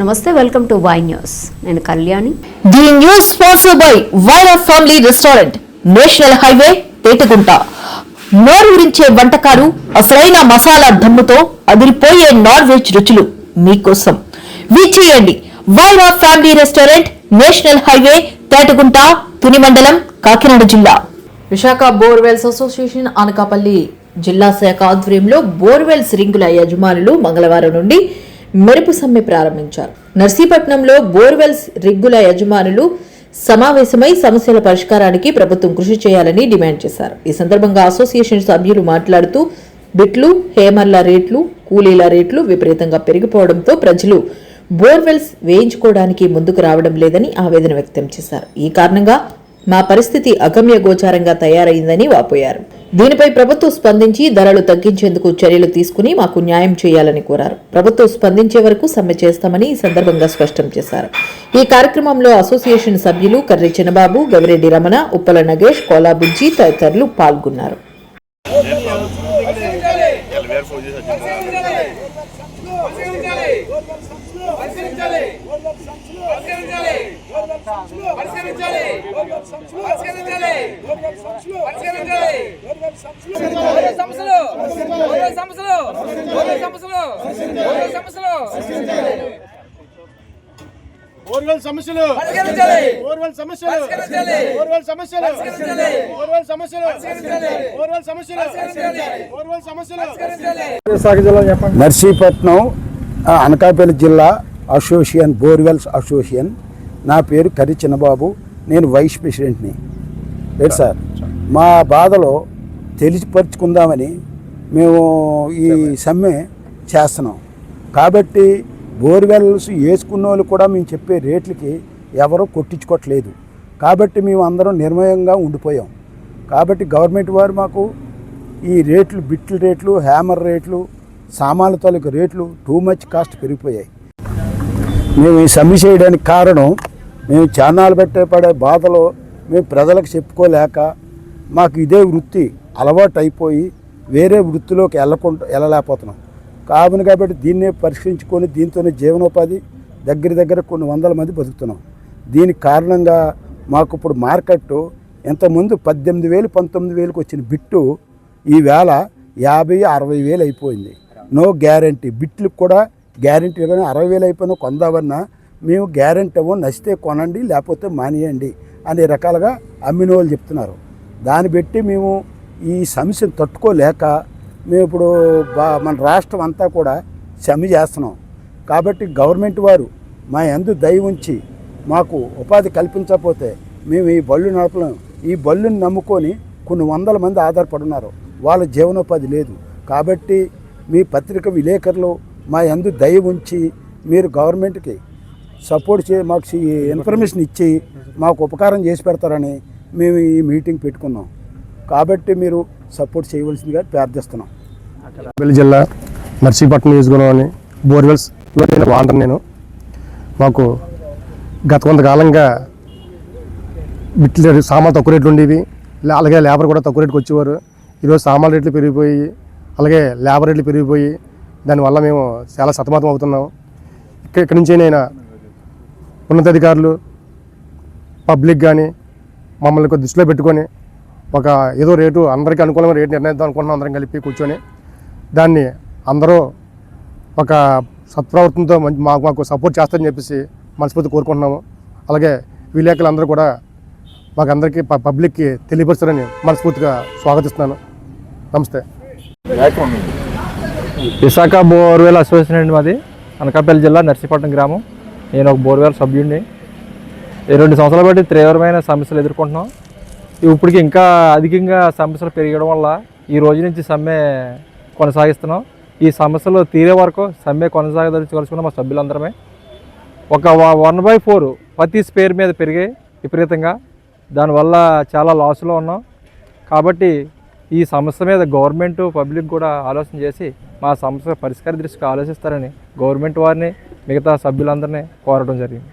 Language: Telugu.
నమస్తే వెల్కమ్ టు వై న్యూస్. నేను Kalyani. The news sponsor by Vaira family restaurant national highway Tetagunta. నోరూరించే వంటకాలు అసలైన మసాలా దమ్ముతో అదిరిపోయే నాన్ వెజ్ రుచులు మీకోసం. విచ్చేయండి Wyra family restaurant national highway Tetagunta Tuni మండలం కాకినాడ జిల్లా. విశాఖ బోర్వెల్స్ అసోసియేషన్ అనకాపల్లి జిల్లా శాఖ ఆధ్వర్యంలో బోర్వెల్స్ రింగుల యజమానులు మంగళవారం నుండి మెరుపు సమ్మె ప్రారంభించారు. నర్సీపట్నంలో బోర్వెల్స్ రిగ్గుల యజమానులు సమావేశమై సమస్యల పరిష్కారానికి ప్రభుత్వం కృషి చేయాలని డిమాండ్ చేశారు. ఈ సందర్భంగా అసోసియేషన్ సభ్యులు మాట్లాడుతూ బిట్లు హేమర్ల రేట్లు కూలీల రేట్లు విపరీతంగా పెరిగిపోవడంతో ప్రజలు బోర్వెల్స్ వేయించుకోవడానికి ముందుకు రావడం లేదని ఆవేదన వ్యక్తం చేశారు. ఈ కారణంగా మా పరిస్థితి అగమ్య గోచారంగా తయారైందని వాపోయారు. దీనిపై ప్రభుత్వం స్పందించి ధరలు తగ్గించేందుకు చర్యలు తీసుకుని మాకు న్యాయం చేయాలని కోరారు. ప్రభుత్వం స్పందించే వరకు సమ్మె చేస్తామని ఈ సందర్భంగా స్పష్టం చేశారు. ఈ కార్యక్రమంలో అసోసియేషన్ సభ్యులు కర్రి చిన్నబాబు గవిరెడ్డి రమణ ఉప్పల నగేష్ కోలా బుజ్జి తదితరులు పాల్గొన్నారు. సమస్యలు ఓరే సమస్యలు సమస్యలు సమస్యలు ఓర్వెల్ సమస్యలు. ఓర్వెల్ సమస్యలు. ఓర్వెల్ సమస్యలు. ఓర్వెల్ సమస్యలు. ఓర్వెల్ సమస్యలు. ఓర్వెల్ సమస్యలు. నర్సీపట్నం అనకాపల్లి జిల్లా అసోసియేషన్ బోర్వెల్స్ అసోసియేషన్. నా పేరు కరి చిన్నబాబు. నేను వైస్ ప్రెసిడెంట్ని. లేదు సార్. మా బాధలో తెలిసిపరుచుకుందామని మేము ఈ సమ్మె చేస్తున్నాం. కాబట్టి బోర్వెల్స్ వేసుకున్న వాళ్ళు కూడా మేము చెప్పే రేట్లకి ఎవరో కొట్టించుకోవట్లేదు కాబట్టి మేము అందరం నిర్మయంగా ఉండిపోయాం. కాబట్టి గవర్నమెంట్ వారు మాకు ఈ రేట్లు బిట్ల రేట్లు హ్యామర్ రేట్లు సామాన్ల తాలూకు రేట్లు టూ మచ్ కాస్ట్ పెరిగిపోయాయి. మేము ఈ సమ్మె చేయడానికి కారణం మేము చానాలు పెట్టే పడే బాధలో మేము ప్రజలకు చెప్పుకోలేక మాకు ఇదే వృత్తి అలవాటు అయిపోయి వేరే వృత్తిలోకి వెళ్ళకుండా వెళ్ళలేకపోతున్నాం. కావున కాబట్టి దీన్నే పరిష్కరించుకొని దీంతోనే జీవనోపాధి దగ్గర దగ్గర కొన్ని వందల మంది బతుకుతున్నాం. దీనికి కారణంగా మాకు ఇప్పుడు మార్కెట్ ఇంతకుముందు పద్దెనిమిది వేలు పంతొమ్మిది వేలకు వచ్చిన బిట్టు ఈవేళ యాభై అరవై వేలు అయిపోయింది. No guarantee. బిట్లకు కూడా గ్యారంటీ కానీ అరవై వేలు అయిపోయినా కొందామన్నా మేము గ్యారంటీ ఇవ్వం నచ్చితే కొనండి లేకపోతే మానేయండి అనే రకాలుగా అమ్మిన వాళ్ళు చెప్తున్నారు. దాన్ని బట్టి మేము ఈ సమస్యను తట్టుకోలేక మేము ఇప్పుడు బా మన రాష్ట్రం అంతా కూడా సమ్మె చేస్తున్నాం. కాబట్టి గవర్నమెంట్ వారు మా ఎందు దయ ఉంచి మాకు ఉపాధి కల్పించకపోతే మేము ఈ బళ్ళు నడపలేము ఈ బళ్ళుని నమ్ముకొని కొన్ని వందల మంది ఆధారపడి ఉన్నారు వాళ్ళ జీవనోపాధి లేదు. కాబట్టి మీ పత్రిక విలేకరులు మా ఎందు దయ ఉంచి మీరు గవర్నమెంట్కి సపోర్ట్ చే మాకు ఈ ఇన్ఫర్మేషన్ ఇచ్చి మాకు ఉపకారం చేసి పెడతారని మేము ఈ మీటింగ్ పెట్టుకున్నాం. కాబట్టి మీరు సపోర్ట్ చేయవలసిందిగా ప్రార్థిస్తున్నాం. అనకాపల్లి జిల్లా నర్సీపట్నం నియోజకవర్గంలోని బోర్వెల్స్లో నేను వాండర్ నేను. మాకు గత కొంతకాలంగా బిట్లు సామాన్లు తక్కువ రేట్లు ఉండేవి. అలాగే లేబర్ కూడా తక్కువ రేటుకి వచ్చేవారు. ఈరోజు సామాన్లు రేట్లు పెరిగిపోయి అలాగే లేబర్ రేట్లు పెరిగిపోయి దానివల్ల మేము చాలా సతమతం అవుతున్నాం. ఇక్కడ ఇక్కడి నుంచి నేను ఉన్నతాధికారులు పబ్లిక్ కానీ మమ్మల్ని కొద్ది దృష్టిలో పెట్టుకొని ఒక ఏదో రేటు అందరికీ అనుకూలమైన రేటు నిర్ణయిద్దాం అనుకున్నాం అందరం కలిపి కూర్చొని. దాన్ని అందరూ ఒక సత్ప్రవర్తనతో మంచి మాకు మాకు సపోర్ట్ చేస్తారని చెప్పేసి మనస్ఫూర్తి కోరుకుంటున్నాము. అలాగే విలేకరులందరూ కూడా మాకు అందరికీ ప- పబ్లిక్కి తెలియపరుస్తారని మనస్ఫూర్తిగా స్వాగతిస్తున్నాను. నమస్తే. విశాఖ బోర్వెల్ అసోసియేషన్ అండి మాది. అనకాపల్లి జిల్లా నర్సీపట్నం గ్రామం. నేను ఒక బోర్వెల్ సభ్యుడిని. ఈ రెండు సంవత్సరాల బట్టి తీవ్రమైన సమస్యలు ఎదుర్కొంటున్నాం. ఇప్పటికి ఇంకా అధికంగా సమస్యలు పెరగడం వల్ల ఈ రోజు నుంచి సమ్మె కొనసాగిస్తున్నాం. ఈ సమస్యలు తీరే వరకు సమ్మె కొనసాగదలుచుకోవాల్సిన మా సభ్యులందరమే. ఒక వన్ బై ఫోర్ ప్రతి స్పేర్ మీద పెరిగాయి విపరీతంగా. దానివల్ల చాలా లాస్లో ఉన్నాం. కాబట్టి ఈ సమస్య మీద గవర్నమెంట్ పబ్లిక్ కూడా ఆలోచన చేసి మా సమస్య పరిష్కార దృష్టికి ఆలోచిస్తారని గవర్నమెంట్ వారిని మిగతా సభ్యులందరినీ కోరడం జరిగింది.